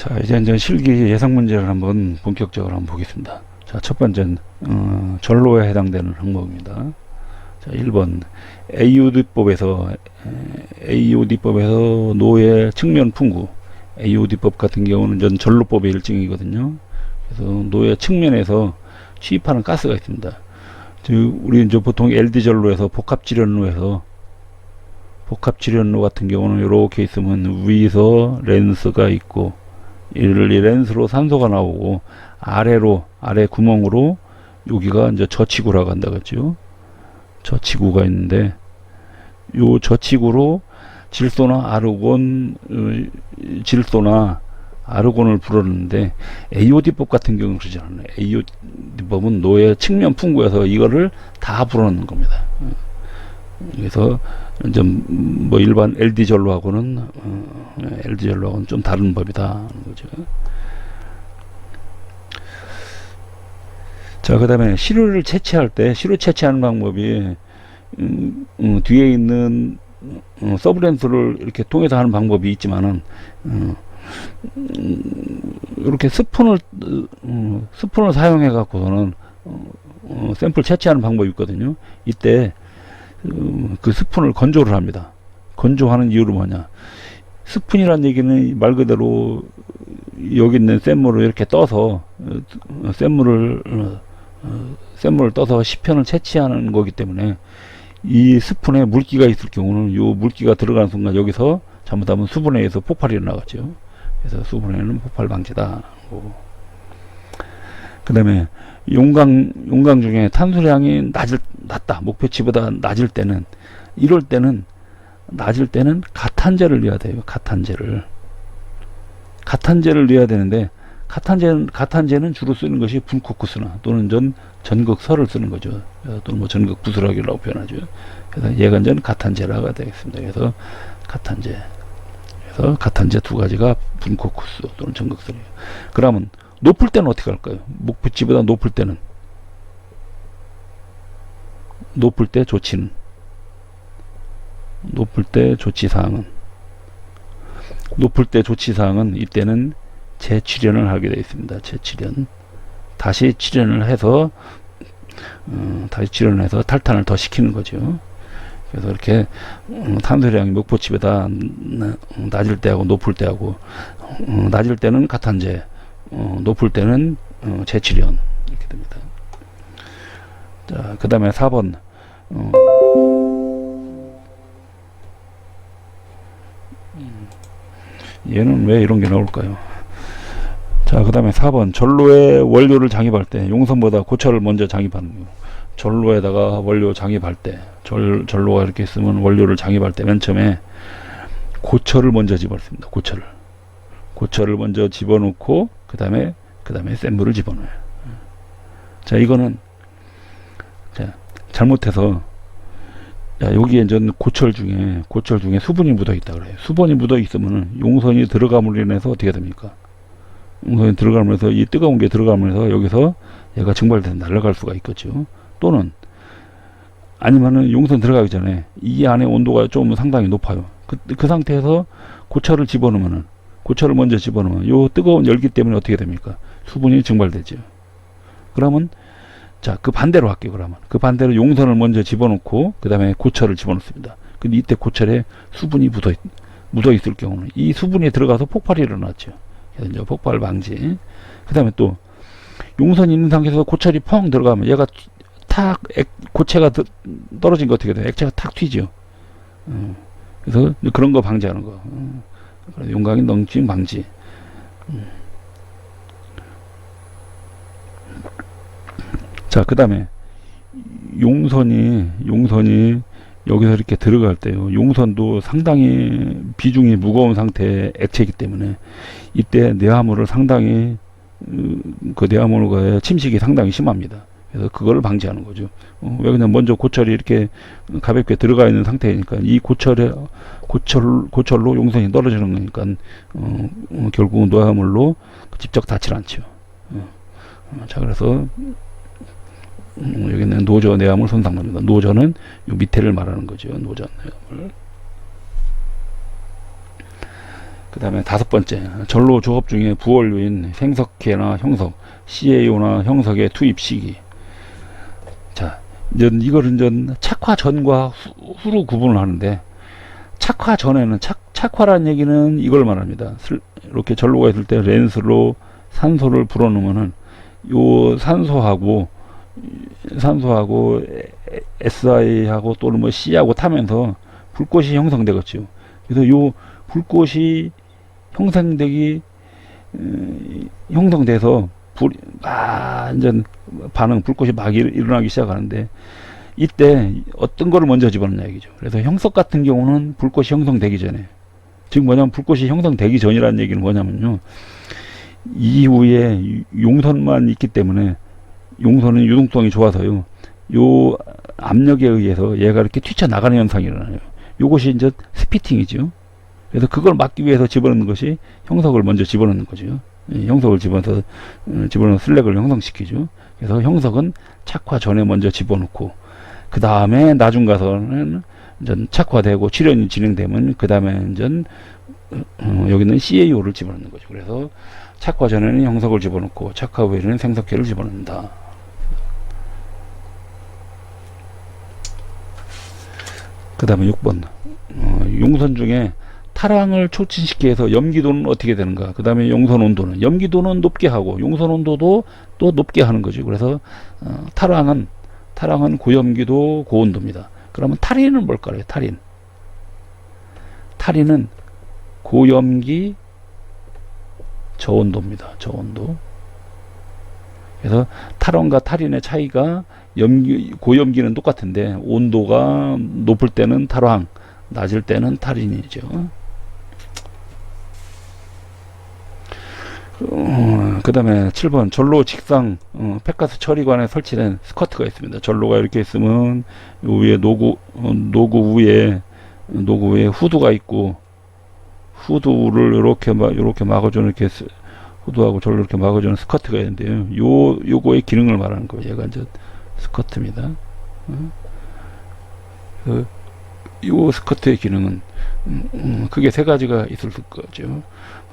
자, 이제 이제 실기 예상 문제를 한번 본격적으로 한번 보겠습니다. 자, 첫 번째는 어, 전로에 해당되는 항목입니다. 자, 1번 AOD법에서 AOD법에서 노예 측면 풍구 AOD법 같은 경우는 전 전로법의 일종이거든요. 그래서 노예 측면에서 취입하는 가스가 있습니다. 즉 우리 이제 보통 LD 전로에서 복합 질연로에서 복합 질연로 같은 경우는 이렇게 있으면 위에서 렌스가 있고 이를 이 렌스로 산소가 나오고 아래로 아래 구멍으로 여기가 이제 저치구라고 한다 그랬죠. 저치구가 있는데 요 저치구로 질소나 아르곤 어, 질소나 아르곤을 불었는데 AOD법 같은 경우는 그러지 않아요. AOD법은 노예 측면 풍구에서 이거를 다 불어넣는 겁니다. 그래서 좀 뭐 일반 LD 전로하고는 어, LD 전로하고는 좀 다른 법이다 거죠. 자, 그다음에 시료를 채취할 때 시료 채취하는 방법이 음, 음, 뒤에 있는 어, 서브렌스를 이렇게 통해서 하는 방법이 있지만은 어, 음, 이렇게 스푼을 어, 스푼을 사용해 갖고서는 어, 어, 샘플 채취하는 방법이 있거든요. 이때 어, 그 스푼을 건조를 합니다. 건조하는 이유는 뭐냐? 스푼이란 얘기는 말 그대로 여기 있는 샘물을 이렇게 떠서 어, 샘물을 어, 어, 샘물을 떠서 시편을 채취하는 거기 때문에 이 스푼에 물기가 있을 경우는 요 물기가 들어가는 순간 여기서 잘못하면 수분에 의해서 폭발이 일어나겠죠. 그래서 수분에는 폭발 방지다. 그 다음에 용광, 용광 중에 탄소량이 낮을, 낮다. 목표치보다 낮을 때는, 이럴 때는, 낮을 때는 가탄제를 넣어야 돼요. 가탄제를. 가탄제를 넣어야 되는데, 가탄제는, 가탄제는 주로 쓰는 것이 불코쿠스나 또는 전, 전극설을 쓰는 거죠. 어, 또는 뭐 전극 부스락이라고 표현하죠. 그래서 예관전 가탄제라가 되겠습니다. 그래서 가탄제. 그래서 가탄제 두 가지가 분코쿠스 또는 전극설이에요. 그러면 높을 때는 어떻게 할까요? 목표치보다 높을 때는 높을 때 조치는 높을 때 조치 사항은 높을 때 조치 사항은 이때는 재출연을 하게 되어 있습니다. 재출연 다시 출연을 해서 어, 다시 출연을 해서 탈탄을 더 시키는 거죠. 그래서 이렇게 어, 탄소량이 목표치보다 나- 낮을 때하고 높을 때하고 어, 낮을 때는 가탄제 어, 높을 때는 어, 재출연 이렇게 됩니다. 자, 그 다음에 4번 어, 음, 얘는 왜 이런 게 나올까요? 자, 그 다음에 4번 전로에 원료를 장입할 때 용선보다 고철을 먼저 장입하는 거. 전로에다가 원료 장입할 때 절, 전로가 이렇게 있으면 원료를 장입할 때 맨 처음에 고철을 먼저 집어넣습니다. 고철을 고철을 먼저 집어넣고 그 다음에 그 다음에 센 물을 집어넣어요. 자 이거는 자 잘못해서 야 여기에 전 고철 중에 고철 중에 수분이 묻어 있다 그래요. 수분이 묻어 있으면은 용선이 들어감으로 인해서 어떻게 됩니까? 용선이 들어가면서 이 뜨거운 게 들어가면서 여기서 얘가 증발돼서 날아갈 수가 있겠죠. 또는 아니면은 용선 들어가기 전에 이 안에 온도가 좀 상당히 높아요. 그, 그 상태에서 고철을 집어넣으면은 고철을 먼저 집어넣으면 요 뜨거운 열기 때문에 어떻게 됩니까? 수분이 증발되죠. 그러면 자 그 반대로 할게요. 그러면 그 반대로 용선을 먼저 집어넣고 그 다음에 고철을 집어넣습니다. 근데 이때 고철에 수분이 묻어 있, 묻어 있을 경우는 이 수분이 들어가서 폭발이 일어났죠. 그래서 이제 폭발 방지. 그 다음에 또 용선이 있는 상태에서 고철이 펑 들어가면 얘가 탁 액, 고체가 더- 떨어진 거 어떻게 돼? 액체가 탁 튀죠. 어, 그래서 그런 거 방지하는 거. 어, 그래서 용광이 넘침 방지. 음. 자, 그 다음에 용선이 용선이 여기서 이렇게 들어갈 때요. 용선도 상당히 비중이 무거운 상태의 액체이기 때문에 이때 뇌화물을 상당히 음, 그 뇌화물과의 침식이 상당히 심합니다. 그래서 그거를 방지하는 거죠. 어, 왜 그냥 먼저 고철이 이렇게 가볍게 들어가 있는 상태니까 이 고철에 고철 고철로 용선이 떨어지는 거니까 어, 어, 결국은 노화물로 직접 닿질 않죠. 어, 어, 자 그래서 음, 여기는 노저 내암을 손상합니다. 노저는 요 밑에를 말하는 거죠. 노저 내암을. 그 다음에 다섯 번째, 전로 조업 중에 부원류인 생석회나 형석, CAO나 형석의 투입 시기. 자, 이제 이거를 이제 착화 전과 후, 후로 구분을 하는데, 착화 전에는, 착, 착화라는 얘기는 이걸 말합니다. 슬- 이렇게 전로가 있을 때 렌스로 산소를 불어넣으면은, 요 산소하고, 산소하고 SI하고 또는 뭐 C하고 타면서 불꽃이 형성되겠죠. 그래서 요 불꽃이 형성되기 음, 형성돼서 불 완전 반응 불꽃이 막 일- 일어나기 시작하는데 이때 어떤 거를 먼저 집어넣냐 얘기죠. 그래서 형석 같은 경우는 불꽃이 형성되기 전에 지금 뭐냐면 불꽃이 형성되기 전이라는 얘기는 뭐냐면요. 이후에 용선만 있기 때문에 용선은 유동성이 좋아서요. 요 압력에 의해서 얘가 이렇게 튀쳐나가는 현상이 일어나요. 요것이 이제 스피팅이죠. 그래서 그걸 막기 위해서 집어넣는 것이 형석을 먼저 집어넣는 거죠. 이 형석을 집어넣어서 어, 집어넣은 슬랙을 형성시키죠. 그래서 형석은 착화 전에 먼저 집어넣고 그 다음에 나중 가서는 이제 착화되고 출현이 진행되면 그 다음에 이제 어, 여기는 CAO를 집어넣는 거죠. 그래서 착화 전에는 형석을 집어넣고 착화 후에는 생석회를 집어넣는다. 그 다음에 6번 어, 용선 중에 타랑을 촉진시키기 위해서 염기도는 어떻게 되는가. 그 다음에 용선 온도는 염기도는 높게 하고 용선 온도도 또 높게 하는 거죠 그래서 어, 타랑은 타랑은 고염기도 고온도입니다. 그러면 탈인은 뭘까요? 탈인. 탈인은 고염기 저온도입니다. 저온도. 그래서 탈원과 탈인의 차이가 염기, 고염기는 똑같은데 온도가 높을 때는 탈황, 낮을 때는 탈인이죠. 어, 그 다음에 7번 전로 직상 어, 팩가스 처리관에 설치된 스커트가 있습니다. 전로가 이렇게 있으면 요 위에 노구 어, 노구 위에 노구 위에 후드가 있고 후드를 이렇게 막 이렇게 막아주는 이렇게 스- 후드하고 전로 이렇게 막아주는 스커트가 있는데요. 요 요거의 기능을 말하는 거예요. 얘가 이제 스커트입니다. 어? 그, 요 스커트의 기능은 음, 음, 크게 세 가지가 있을 거죠.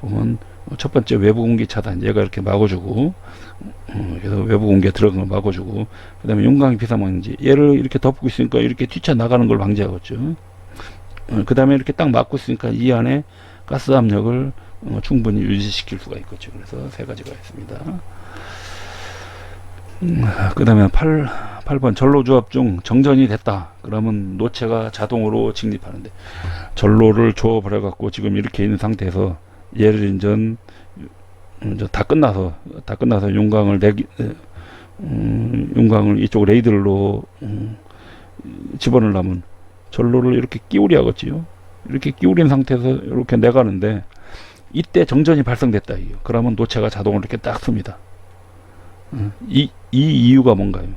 보면 어, 첫 번째 외부 공기 차단, 얘가 이렇게 막아주고, 어, 그래서 외부 공기가 들어가는 걸 막아주고, 그 다음에 용광이 비사망지, 얘를 이렇게 덮고 있으니까 이렇게 뛰쳐 나가는 걸 방지하겠죠. 그 다음에 이렇게 딱 막고 있으니까 이 안에 가스 압력을 어, 충분히 유지시킬 수가 있겠죠. 그래서 세 가지가 있습니다. 그 다음에 8, 8번 전로조합 중 정전이 됐다. 그러면 노체가 자동으로 직립하는데 전로를 조업을 해갖고 지금 이렇게 있는 상태에서 얘를 인전 이제 다 끝나서 다 끝나서 용광을 내기 음, 용광을 이쪽 레이들로 음, 집어넣으려면 전로를 이렇게 끼우리 하겠지요. 이렇게 끼우린 상태에서 이렇게 내가는데 이때 정전이 발생됐다. 이요. 그러면 노체가 자동으로 이렇게 딱 씁니다. 음, 이, 이 이유가 뭔가요?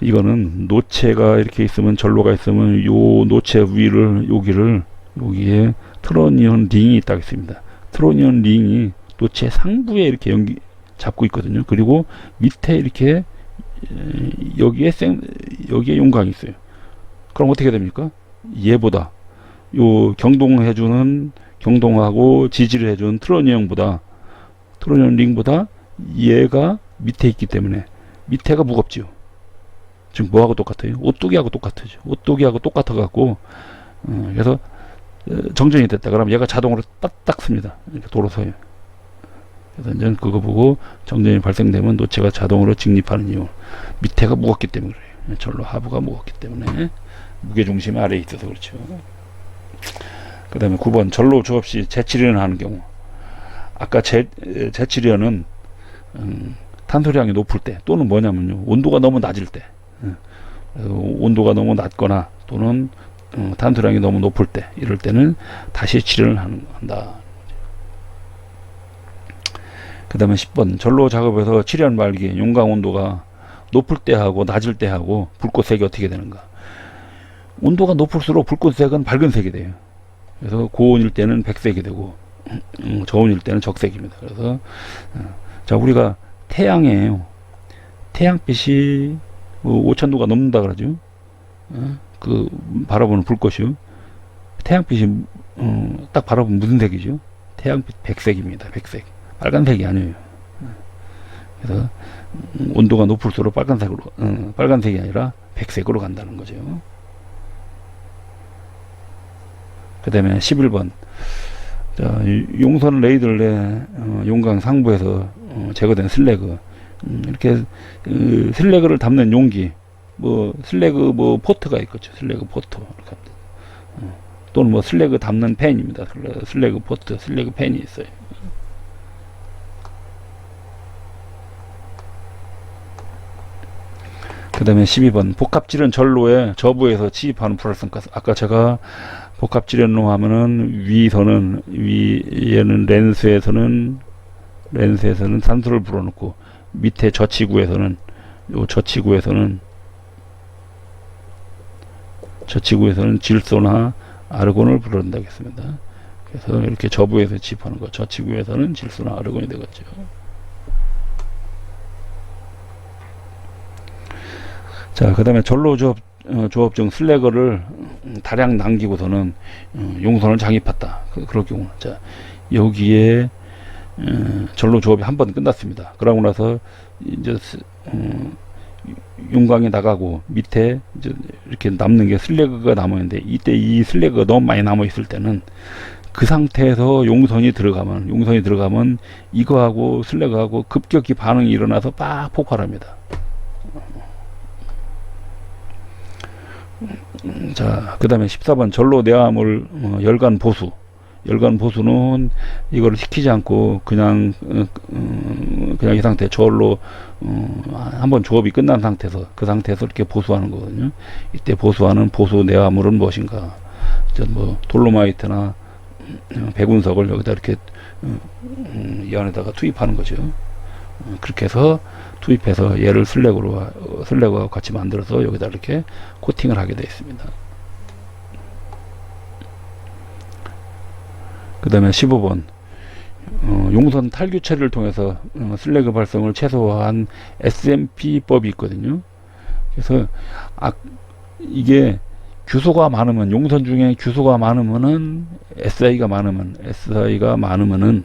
이거는 노체가 이렇게 있으면 전로가 있으면 요 노체 위를 여기를 여기에 트로니온 링이 있다고 했습니다. 트로니온 링이 노체 상부에 이렇게 연기 잡고 있거든요. 그리고 밑에 이렇게 에, 여기에 생 여기에 용광이 있어요. 그럼 어떻게 됩니까? 얘보다 요 경동해주는 경동하고 지지를 해주는 트로니온보다 트로니온 링보다 얘가 밑에 있기 때문에 밑에가 무겁지요. 지금 뭐하고 똑같아요? 오뚜기하고 똑같죠. 오뚜기하고 똑같아 갖고 어, 그래서 어, 정전이 됐다. 그러면 얘가 자동으로 딱딱 씁니다. 이렇게 도로서에. 그래서 이제 그거 보고 정전이 발생되면 노체가 자동으로 직립하는 이유. 밑에가 무겁기 때문에 그래요. 절로 하부가 무겁기 때문에 무게 중심이 아래에 있어서 그렇죠. 그 다음에 9번 전로 조업 시 재치련을 하는 경우. 아까 재, 에, 재치련은 음, 탄소량이 높을 때 또는 뭐냐면요 온도가 너무 낮을 때 음, 온도가 너무 낮거나 또는 어, 탄소량이 너무 높을 때 이럴 때는 다시 치료를 한다. 그 다음에 10번 전로 작업에서 칠연 말기 용광 온도가 높을 때 하고 낮을 때 하고 불꽃색이 어떻게 되는가. 온도가 높을수록 불꽃색은 밝은색이 돼요. 그래서 고온일 때는 백색이 되고 음, 저온일 때는 적색입니다. 그래서 어, 자 우리가 태양이에요. 태양빛이 뭐 5천도가 넘는다 그러죠. 어? 그 바라보는 불꽃이요 태양빛이 어, 딱 바라보면 무슨 색이죠? 태양빛 백색입니다. 백색. 빨간색이 아니에요. 그래서 음, 온도가 높을수록 빨간색으로 어, 빨간색이 아니라 백색으로 간다는 거죠. 그 다음에 11번 자, 이 용선 내 어, 용강 상부에서 어, 제거된 슬래그 음, 이렇게 어, 슬래그를 담는 용기 뭐 슬래그 뭐 포트가 있겠죠. 슬래그 포트. 또는 뭐 슬래그 담는 펜입니다. 슬래그, 포트 슬래그 펜이 있어요. 그 다음에 12번 복합질은 전로에 저부에서 치입하는 불활성가스. 아까 제가 복합질연로 하면은 위선은 위에는 렌스에서는 렌스에서는 산소를 불어넣고 밑에 저치구에서는 요 저치구에서는 저치구에서는 질소나 아르곤을 불어넣는다고 했습니다. 그래서 이렇게 저부에서 치입하는 거 저치구에서는 질소나 아르곤이 되겠죠. 자, 그 다음에 전로 조업, 어, 조업 중 슬래거를 음, 다량 남기고서는 어, 용선을 장입했다. 그, 그럴 경우. 자, 여기에 어, 전로 조업이 한 번 끝났습니다. 그러고 나서 이제 스- 어, 용광이 나가고 밑에 이렇게 남는 게 슬래그가 남아 있는데 이때 이 슬래그가 너무 많이 남아 있을 때는 그 상태에서 용선이 들어가면 용선이 들어가면 이거하고 슬래그하고 급격히 반응이 일어나서 빡 폭발합니다. 자, 그 다음에 14번 전로 내화물 어, 열간 보수. 열간 보수는 이거를 시키지 않고 그냥 어, 어, 그냥 이 상태 저울로 어, 한번 조업이 끝난 상태에서 그 상태에서 이렇게 보수하는 거거든요. 이때 보수하는 보수 내화물은 무엇인가? 저뭐 돌로마이트나 어, 백운석을 여기다 이렇게 어, 음, 이 안에다가 투입하는 거죠. 어, 그렇게 해서 투입해서 얘를 슬랙으로 어, 슬랙과 같이 만들어서 여기다 이렇게 코팅을 하게 되어 있습니다. 그 다음에 15번 어, 용선 탈규 처리를 통해서 어, 슬래그 발성을 최소화한 SMP법이 있거든요. 그래서 아, 이게 규소가 많으면 용선 중에 규소가 많으면은 SI가 많으면 SI가 많으면은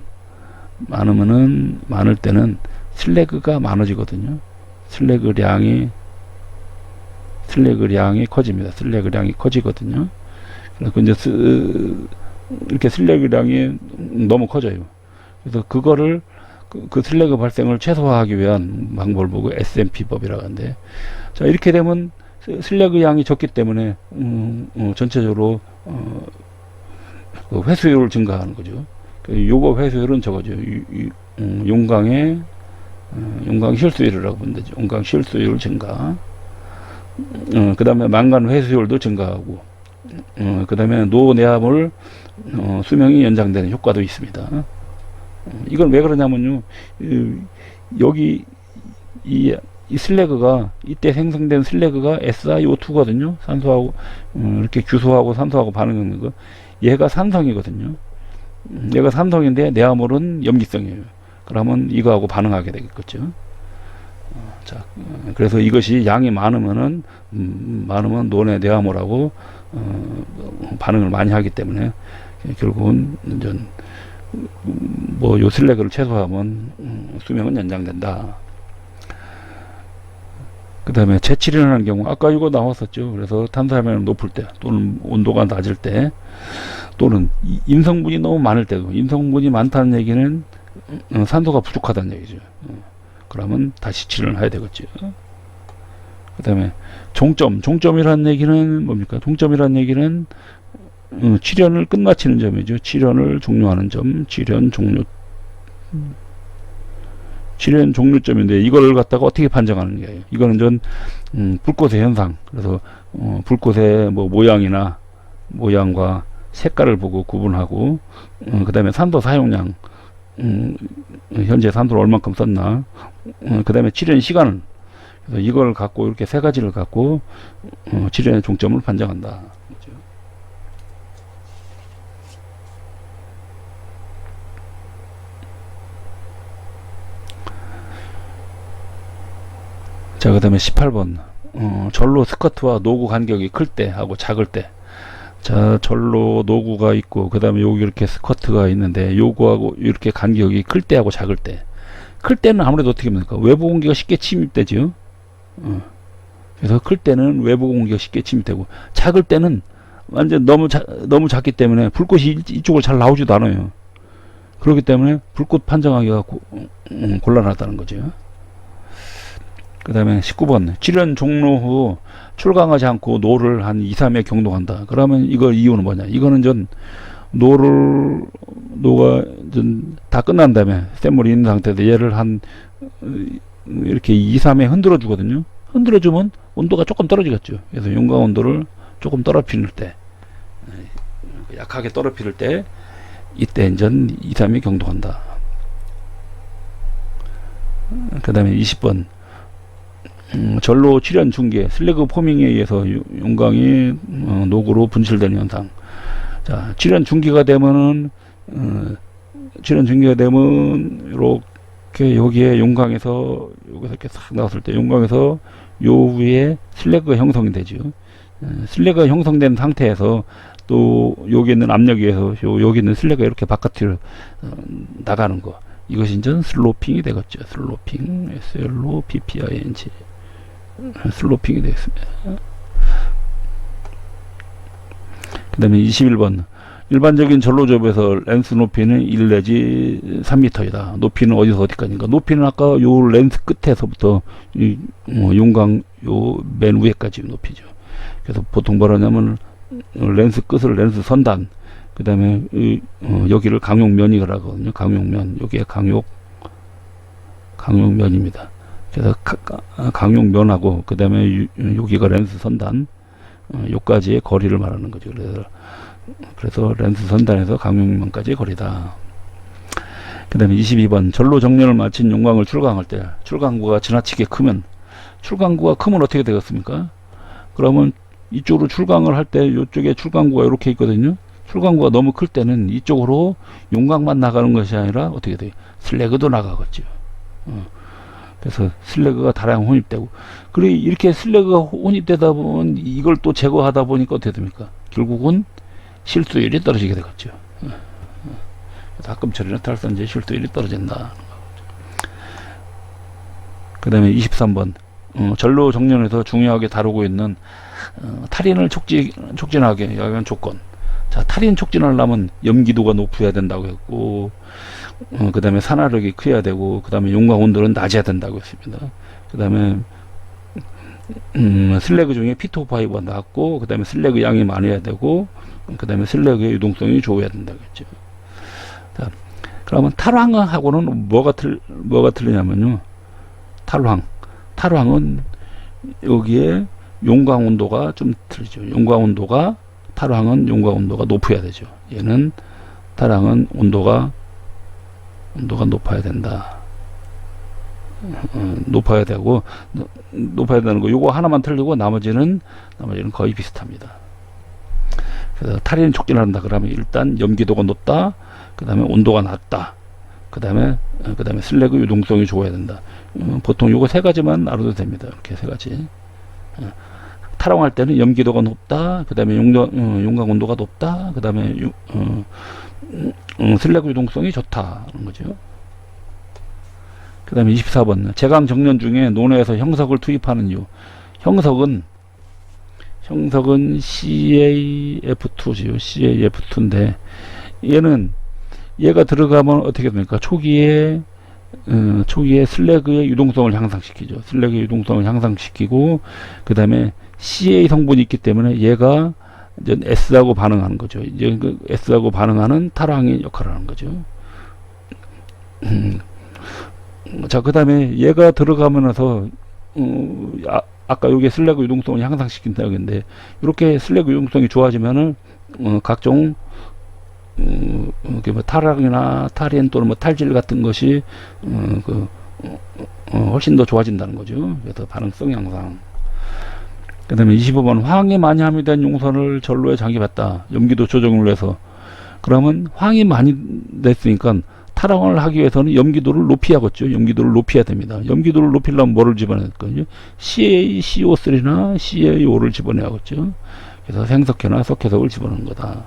많으면은 많을 때는 슬래그가 많아지거든요. 슬래그량이 슬래그량이 커집니다. 슬래그량이 커지거든요. 그래서 이제 스, 이렇게 슬래그량이 너무 커져요. 그래서 그거를 그, 그 슬래그 발생을 최소화하기 위한 방법을 보고 SMP법이라고 하는데 자 이렇게 되면 스- 슬래그 양이 적기 때문에 음, 어, 전체적으로 어, 그 회수율을 증가하는 거죠. 그 요거 회수율은 저거죠. 유- 유- 음, 용광의 어, 용광 실수율이라고 보면 되죠. 용광 실수율 증가. 어, 그 다음에 망간 회수율도 증가하고, 어, 그 다음에 노내암을 어, 수명이 연장되는 효과도 있습니다. 어, 이건 왜 그러냐면요, 이, 여기 이, 이 슬래그가 이때 생성된 슬래그가 SiO2거든요. 산소하고 어, 이렇게 규소하고 산소하고 반응하는 거. 얘가 산성이거든요. 음, 얘가 산성인데 내암물은 염기성이에요. 그러면 이거하고 반응하게 되겠죠. 어, 자, 어, 그래서 이것이 양이 많으면은 음, 많으면 논의 내암물하고 어, 반응을 많이 하기 때문에 결국은 이제 뭐 요 슬래그를 최소화하면 음, 수명은 연장된다. 그 다음에 재치련하는 경우 아까 이거 나왔었죠. 그래서 탄산염이 높을 때 또는 온도가 낮을 때 또는 이- 인성분이 너무 많을 때도 인성분이 많다는 얘기는 어, 산소가 부족하다는 얘기죠. 어, 그러면 다시 치료를 해야 되겠죠. 그 다음에 종점, 종점이라는 얘기는 뭡니까? 종점이라는 얘기는 어, 치료를 끝마치는 점이죠. 치료를 종료하는 점, 치료 종료, 치료 종료점인데 이걸 갖다가 어떻게 판정하는 거예요? 이거는 전 음, 불꽃의 현상. 그래서 어, 불꽃의 뭐 모양이나 모양과 색깔을 보고 구분하고 어, 그다음에 산도 사용량 음, 현재 산도를 얼만큼 썼나 어, 그다음에 치료의 시간은 그래서 이걸 갖고 이렇게 세 가지를 갖고 어, 치료의 종점을 판정한다. 자, 그 다음에 18번. 어, 절로 스커트와 노구 간격이 클 때 하고 작을 때. 자, 절로 노구가 있고, 그 다음에 여기 이렇게 스커트가 있는데, 요거하고 이렇게 간격이 클 때 하고 작을 때. 클 때는 아무래도 어떻게 합니까? 외부 공기가 쉽게 침입되죠. 어. 그래서 클 때는 외부 공기가 쉽게 침입되고, 작을 때는 완전 너무 자, 너무 작기 때문에 불꽃이 이- 이쪽으로 잘 나오지도 않아요. 그렇기 때문에 불꽃 판정하기가 고, 음, 곤란하다는 거죠. 그 다음에 19번. 출연 종료 후 출강하지 않고 노를 한 2, 3회 경동한다. 그러면 이거 이유는 뭐냐? 이거는 전 노를 노가 전 다 끝난 다음에 샘물이 있는 상태에서 얘를 한 어, 이렇게 2, 3회 흔들어 주거든요. 흔들어 주면 온도가 조금 떨어지겠죠. 그래서 용광 온도를 조금 떨어뜨릴 때 에, 약하게 떨어뜨릴 때 이때 이제 2, 3회 경동한다. 그 다음에 20번 음, 전로 출현 중계 슬래그 포밍에 의해서 요- 용광이 어, 녹으로 분출되는 현상. 자, 출현 중계가 되면은 어, 출현 중계가 되면 이렇게 여기에 용광에서 여기서 이렇게 싹 나왔을 때 용광에서 요 위에 슬래그가 형성이 되죠. 어, 슬래그가 형성된 상태에서 또 여기 있는 압력에 의해서 요 여기 있는 슬래그가 이렇게 바깥으로 어, 나가는 거. 이것이 이제 슬로핑이 되겠죠. 슬로핑, SLO, PPING. 슬로핑이 되겠습니다. 그 다음에 21번. 일반적인 전로접에서 렌스 높이는 1 내지 3m이다. 높이는 어디서 어디까지인가? 높이는 아까 요 렌스 끝에서부터 이, 어, 용광 요 맨 위에까지 높이죠. 그래서 보통 뭐라냐면 어, 렌스 끝을 렌스 선단, 그 다음에 어, 여기를 강용면이라고 하거든요. 강용면. 여기에 강용, 강용면입니다. 그래서 가- 가- 강용 면하고 그 다음에 여기가 렌스 선단, 어, 요까지의 거리를 말하는 거죠. 그래서 그래서 렌스 선단에서 강용면까지의 거리다. 그 다음에 22번 전로 정렬을 마친 용광을 출강할 때 출강구가 지나치게 크면 출강구가 크면 어떻게 되겠습니까? 그러면 이쪽으로 출강을 할 때 이쪽에 출강구가 이렇게 있거든요. 출강구가 너무 클 때는 이쪽으로 용광만 나가는 것이 아니라 어떻게 돼요? 슬래그도 나가겠죠. 어. 그래서 슬래그가 다량 혼입되고 그리고 이렇게 슬래그가 혼입되다 보면 이걸 또 제거하다 보니까 어떻게 됩니까? 결국은 실수율이 떨어지게 되겠죠. 가끔 처리는 탈선제 실수율이 떨어진다. 그 다음에 23번 어, 전로 정년에서 중요하게 다루고 있는 어, 탈인을 촉진, 촉진하게 하는 조건. 자, 탈인 촉진하려면 염기도가 높아야 된다고 했고, 어, 그 다음에 산화력이 커야 되고, 그 다음에 용광 온도는 낮아야 된다고 했습니다. 그 다음에, 음, 슬래그 중에 피토파이브가 낮고, 그 다음에 슬래그 양이 많아야 되고, 그 다음에 슬래그의 유동성이 좋아야 된다고 했죠. 자, 그러면 탈황하고는 뭐가 틀, 뭐가 틀리냐면요. 탈황. 탈황은 여기에 용광 온도가 좀 틀리죠. 용광 온도가 탈황은 용광 온도가 높아야 되죠. 얘는 탈황은 온도가 온도가 높아야 된다. 어, 높아야 되고 노- 높아야 되는 거 요거 하나만 틀리고 나머지는 나머지는 거의 비슷합니다. 그래서 탈인 촉진한다 그러면 일단 염기도가 높다. 그다음에 온도가 낮다. 그다음에 어, 그다음에 슬래그 유동성이 좋아야 된다. 어, 보통 요거 세 가지만 알아도 됩니다. 이렇게 세 가지. 어, 탈황할 때는 염기도가 높다. 그다음에 용광 어, 용광 온도가 높다. 그다음에 유, 어, 음, 음, 슬래그 유동성이 좋다는 거죠. 그 다음에 24번 제강 정년 중에 논에서 형석을 투입하는 이유. 형석은 형석은 CAF2지요. CAF2인데 얘는 얘가 들어가면 어떻게 됩니까? 초기에 어, 초기에 슬래그의 유동성을 향상시키죠. 슬래그의 유동성을 향상시키고 그 다음에 CA 성분이 있기 때문에 얘가 이제 S하고 반응하는 거죠. 이제 그 S하고 반응하는 탈황의 역할을 하는 거죠. 음. 자, 그 다음에 얘가 들어가면서 어, 아, 아까 여기 슬래그 유동성을 향상시킨다고 했는데 이렇게 슬래그 유동성이 좋아지면은 어, 각종 어, 이렇게 뭐 탈황이나 탈인 또는 뭐 탈질 같은 것이 어, 그 어, 어, 훨씬 더 좋아진다는 거죠. 그래서 반응성 향상. 그 다음에 25번 황이 많이 함유된 용선을 전로에 장입했다. 염기도 조정을 해서 그러면 황이 많이 됐으니까 탈황을 하기 위해서는 염기도를 높여야겠죠. 염기도를 높여야 됩니다. 염기도를 높이려면 뭐를 집어넣을 거요 CaCO3나 CaO를 집어내야겠죠. 그래서 생석회나 석회석을 집어넣는 거다.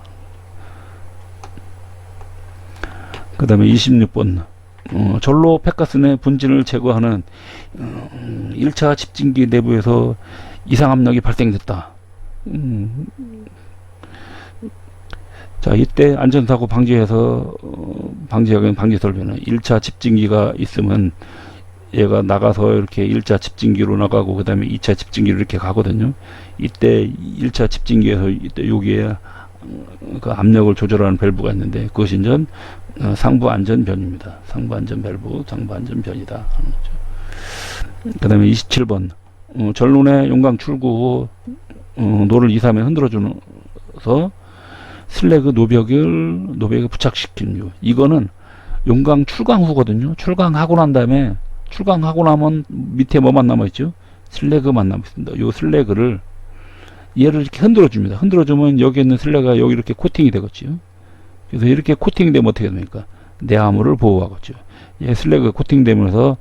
그 다음에 26번 어, 전로 폐가스의 분진을 제거하는 어, 1차 집진기 내부에서 이상 압력이 발생됐다. 음, 자 이때 안전사고 방지해서 어, 방지하는 방지 설비는 1차 집진기가 있으면 얘가 나가서 이렇게 1차 집진기로 나가고 그 다음에 2차 집진기로 이렇게 가거든요. 이때 1차 집진기에서 이때 여기에 어, 그 압력을 조절하는 밸브가 있는데 그것이 이제 어, 상부 안전 변입니다. 상부 안전 밸브, 상부 안전 변이다 하는 거죠. 그 다음에 27번 어, 전론의 용광 출구 후 어, 노를 2, 3에 흔들어주면서 슬래그 노벽을 노벽에 부착시키는 유. 이거는 용광 출강 후거든요. 출강하고 난 다음에 출강하고 나면 밑에 뭐만 남아 있죠? 슬래그만 남아 있습니다. 요 슬래그를 얘를 이렇게 흔들어 줍니다. 흔들어 주면 여기 있는 슬래그가 여기 이렇게 코팅이 되겠지요. 그래서 이렇게 코팅이 되면 어떻게 됩니까? 내화물을 보호하겠죠. 얘 슬래그 코팅되면서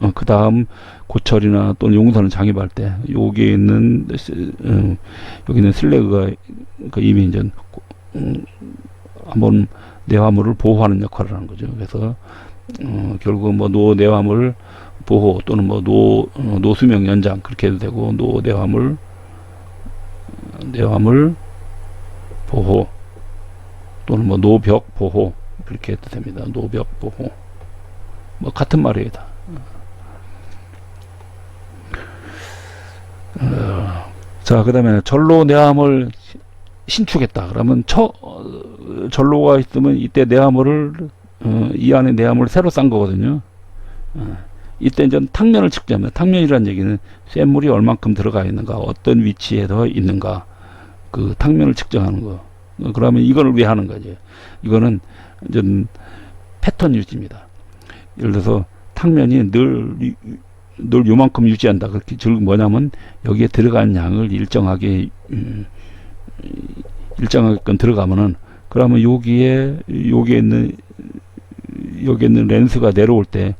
어, 그 다음 고철이나 또는 용선을 장입할 때 여기 있는 스- 음, 여기 있는 슬래그가 그 이미 이제 고- 음, 한번 내화물을 보호하는 역할을 하는 거죠. 그래서 어, 결국 뭐노 내화물 보호 또는 뭐노 어, 노수명 연장 그렇게 해도 되고 노 내화물 어, 내화물 보호 또는 뭐 노벽 보호 그렇게 해도 됩니다. 노벽 보호 뭐 같은 말이에요 다. 어, 자 그 다음에 전로 내화물 시- 신축했다. 그러면 처 어, 전로가 있으면 이때 내화물을 어, 이 안에 내화물을 새로 싼 거거든요. 어, 이때 이제 탕면을 측정합니다. 탕면이라는 얘기는 쇳물이 얼만큼 들어가 있는가, 어떤 위치에 더 있는가, 그 탕면을 측정하는 거. 어, 그러면 이걸 왜 하는 거지? 이거는 이제 패턴 유지입니다. 예를 들어서 탕면이 늘, 이- 늘 요만큼 유지한다. 그렇게 즉 뭐냐면 여기에 들어간 양을 일정하게 음, 일정하게끔 들어가면은 그러면 여기에 여기에 있는 여기 있는 렌스가 내려올 때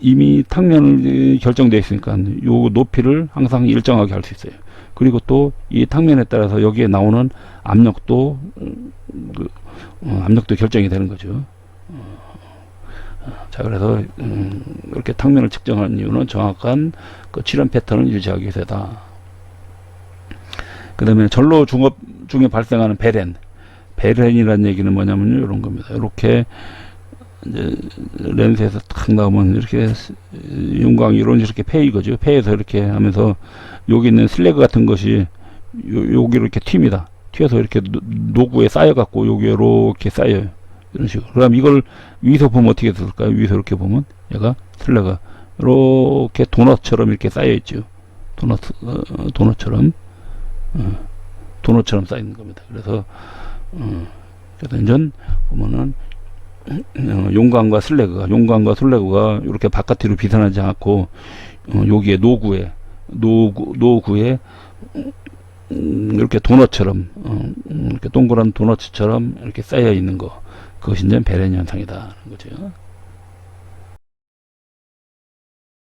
이미 탕면을 결정되어 있으니까 요 높이를 항상 일정하게 할 수 있어요. 그리고 또 이 탕면에 따라서 여기에 나오는 압력도 음, 그, 어, 압력도 결정이 되는 거죠. 어, 자 그래서 음, 이렇게 탕면을 측정하는 이유는 정확한 그 출현 패턴을 유지하기 위해서다. 그 다음에 전로 중업 중에 발생하는 배렌, 배렌이라는 얘기는 뭐냐면요 이런 겁니다. 이렇게 이제 렌즈에서 탁 나오면 이렇게 스- 용광이 이런 이렇게 패이거죠. 패에서 이렇게 하면서 여기 있는 슬래그 같은 것이 요, 여기로 이렇게 튑니다. 튀어서 이렇게 노- 노구에 쌓여갖고 여기에 이렇게 쌓여요. 이런 식으로. 그럼 이걸 위에서 보면 어떻게 될까요? 위에서 이렇게 보면 얘가 슬래가 이렇게 도넛처럼 이렇게 쌓여 있죠. 도넛, 어, 도넛처럼. 어, 도넛처럼 쌓이는 겁니다. 그래서, 어, 그래서 보면은 어, 용광과 슬래그가 용광과 슬래그가 이렇게 바깥으로 비산하지 않고 어, 여기에 노구에 노구 노구에 음, 이렇게 도넛처럼 어, 음, 이렇게 동그란 도넛처럼 이렇게 쌓여 있는 거 그것이 이제 배렌 현상이다 하는 거죠.